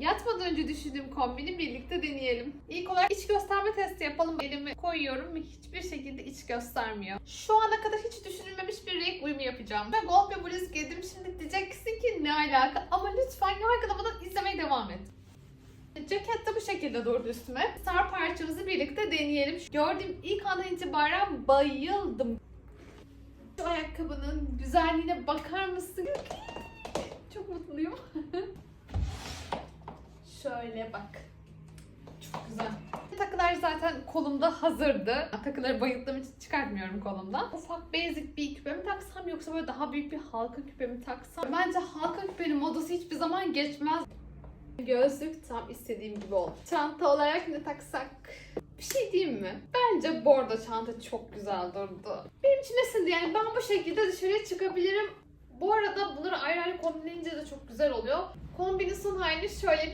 Yatmadan önce düşündüğüm kombini birlikte deneyelim. İlk olarak iç gösterme testi yapalım. Elimi koyuyorum ve hiçbir şekilde iç göstermiyor. Şu ana kadar hiç düşünülmemiş bir renk uyumu yapacağım. Ve gold bir bluz giydim. Şimdi diyeceksin ki ne alaka? Ama lütfen yargılamadan izlemeye devam et. Ceket de bu şekilde durdu üstüme. Sar parçamızı birlikte deneyelim. Gördüğüm ilk andan itibaren bayıldım. Şu ayakkabının güzelliğine bakar mısın? Çok mutluyum. Şöyle bak. Çok güzel. Takılar zaten kolumda hazırdı. Takıları bayıldığım için çıkartmıyorum kolumdan. Ufak basic bir küpe mi taksam yoksa böyle daha büyük bir halka küpe mi taksam? Bence halka küpenin modası hiçbir zaman geçmez. Gözlük tam istediğim gibi oldu. Çanta olarak ne taksak? Bir şey diyeyim mi? Bence bordo çanta çok güzel durdu. Benim için nesindi yani ben bu şekilde dışarıya çıkabilirim. Bu arada bunları ayrı ayrı kombinleyince de çok güzel oluyor. Kombinin son halini şöyle bir